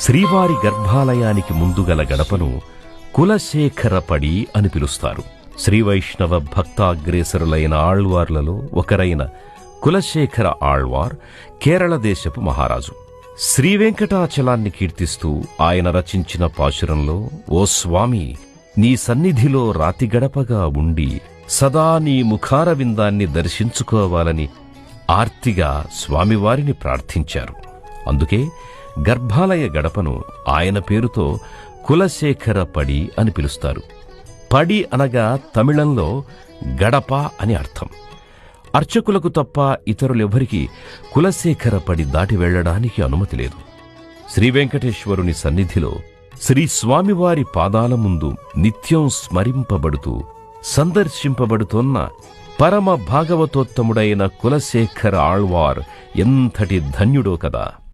శ్రీవారి గర్భాలయానికి ముందుగల గడపను కులశేఖరపడి అని పిలుస్తారు. శ్రీవైష్ణవ భక్తాగ్రేసరులైన ఆళ్వార్లలో ఒకరైన కులశేఖర ఆళ్వార్ కేరళ దేశపు మహారాజు. శ్రీ వెంకటాచలాన్ని కీర్తిస్తూ ఆయన రచించిన పాశురంలో ఓ స్వామి నీ సన్నిధిలో రాతి గడపగా ఉండి సదా నీ ముఖారవిందాన్ని దర్శించుకోవాలని ఆర్తిగా స్వామివారిని ప్రార్థించారు. అందుకే గర్భాలయ గడపను ఆయన పేరుతో కులశేఖర పడి అని పిలుస్తారు. పడి అనగా తమిళంలో గడప అని అర్థం. అర్చకులకు తప్ప ఇతరులెవ్వరికీ కులశేఖర పడి దాటి వెళ్ళడానికి అనుమతి లేదు. శ్రీ వెంకటేశ్వరుని సన్నిధిలో శ్రీ స్వామివారి పాదాల ముందు నిత్యం స్మరింపబడుతూ సందర్శింపబడుతోన్న పరమ భాగవతోత్తముడైన కులశేఖర ఆళ్వార్ ఎంతటి ధన్యుడో కదా!